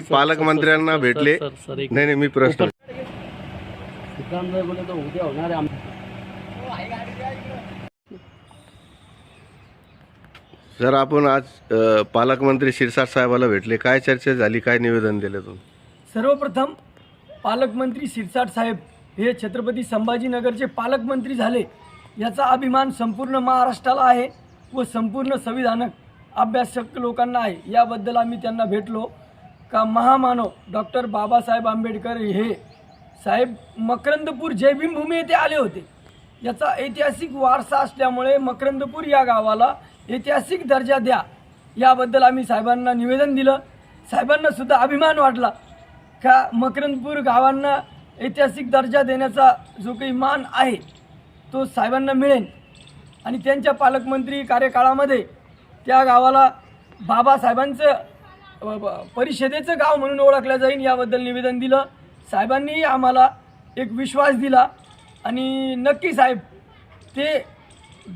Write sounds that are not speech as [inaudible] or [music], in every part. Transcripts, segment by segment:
पालकमंत्र्यांना भेटले. नाही नाही मी प्रश्न सिद्धांत बोले तर उद्या होणार आहे आम- सर आपण आज अ, पालकमंत्री शिरसाट साहेबाला भेटले. काय चर्चा झाली? काय निवेदन दिलं तुम्ही? सर्वप्रथम पालकमंत्री शिरसाट साहेब हे छत्रपती संभाजीनगरचे पालकमंत्री झाले याचा अभिमान संपूर्ण महाराष्ट्राला आहे व संपूर्ण संविधानक अभ्यासक लोकांना आहे. याबद्दल आम्ही त्यांना भेटलो. का महामानव डॉक्टर बाबासाहेब आंबेडकर हे साहेब मकरंदपूर जयभीमभूमी येथे आले होते. याचा ऐतिहासिक वारसा असल्यामुळे मकरंदपूर या गावाला ऐतिहासिक दर्जा द्या. याबद्दल आम्ही साहेबांना निवेदन दिलं. साहेबांनासुद्धा अभिमान वाटला का मकरंदपूर गावांना ऐतिहासिक दर्जा देण्याचा जो काही मान आहे तो साहेबांना मिळेल. आणि त्यांच्या पालकमंत्री कार्यकाळामध्ये त्या गावाला बाबासाहेबांचं परिषदेचं गाव म्हणून ओळखलं जाईल याबद्दल निवेदन दिलं. साहेबांनीही आम्हाला एक विश्वास दिला. आणि नक्की साहेब ते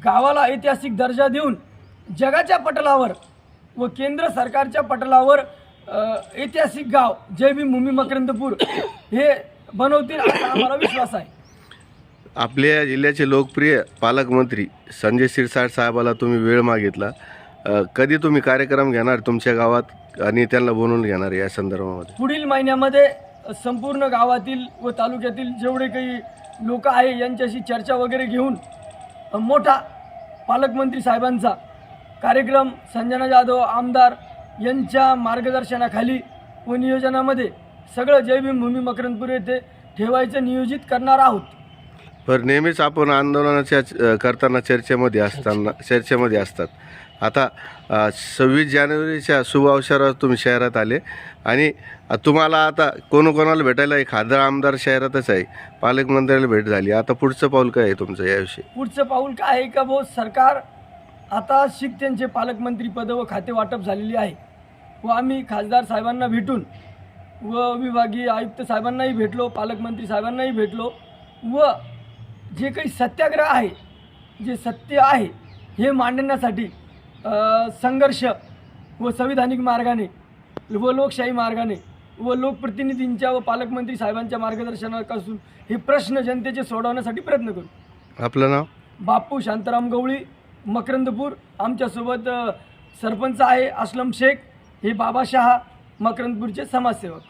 गावाला ऐतिहासिक दर्जा देऊन जगाच्या पटलावर व केंद्र सरकारच्या पटलावर ऐतिहासिक गाव जय भीम भूमी मकरंदपूर [coughs] हे बनवतील असा आम्हाला विश्वास आहे. आपल्या जिल्ह्याचे लोकप्रिय पालकमंत्री संजय शिरसाट साहेबाला तुम्ही वेळ मागितला. कधी तुम्ही कार्यक्रम घेणार तुमच्या गावात आणि त्यांना बोलून घेणार या संदर्भामध्ये? पुढील महिन्यामध्ये संपूर्ण गावातील व तालुक्यातील जेवढे काही लोक आहे यांच्याशी चर्चा वगैरे घेऊन मोठा पालकमंत्री साहेबांचा कार्यक्रम संजना जाधव आमदार यांच्या मार्गदर्शनाखाली व नियोजनामध्ये सगळं जय भूमी मकरंदपूर येथे ठेवायचं नियोजित करणार आहोत. पर नेहमीच आपण आंदोलनाच्या करताना चर्चेमध्ये असताना चर्चेमध्ये असतात. आता सव्वीस जानेवारीच्या शुभ अवसरावर तुम्ही शहरात आले आणि तुम्हाला आता कोणाकोणाला भेटायला एक खासदार आमदार शहरातच आहे पालकमंत्र्याला भेट झाली. आता पुढचं पाऊल काय आहे तुमचं याविषयी? पुढचं पाऊल काय आहे का भाऊ? सरकार आता शिक त्यांचे पालकमंत्री पद व खाते वाटप झालेली आहे. व आम्ही खासदार साहेबांना भेटून व विभागीय आयुक्त साहेबांनाही भेटलो पालकमंत्री साहेबांनाही भेटलो व जे काही सत्याग्रह आहे जे सत्य आहे हे मांडण्यासाठी संघर्ष व संविधानिक मार्गाने व लोकशाही मार्गाने व लोकप्रतिनिधींच्या व पालकमंत्री साहेबांच्या मार्गदर्शनापासून हे प्रश्न जनतेचे सोडवण्यासाठी प्रयत्न करू. आपलं नाव? बापू शांताराम गवळी मकरंदपूर आमच्यासोबत सरपंच आहे असलम शेख हे बाबा शहा मकरंदपूरचे समाजसेवक.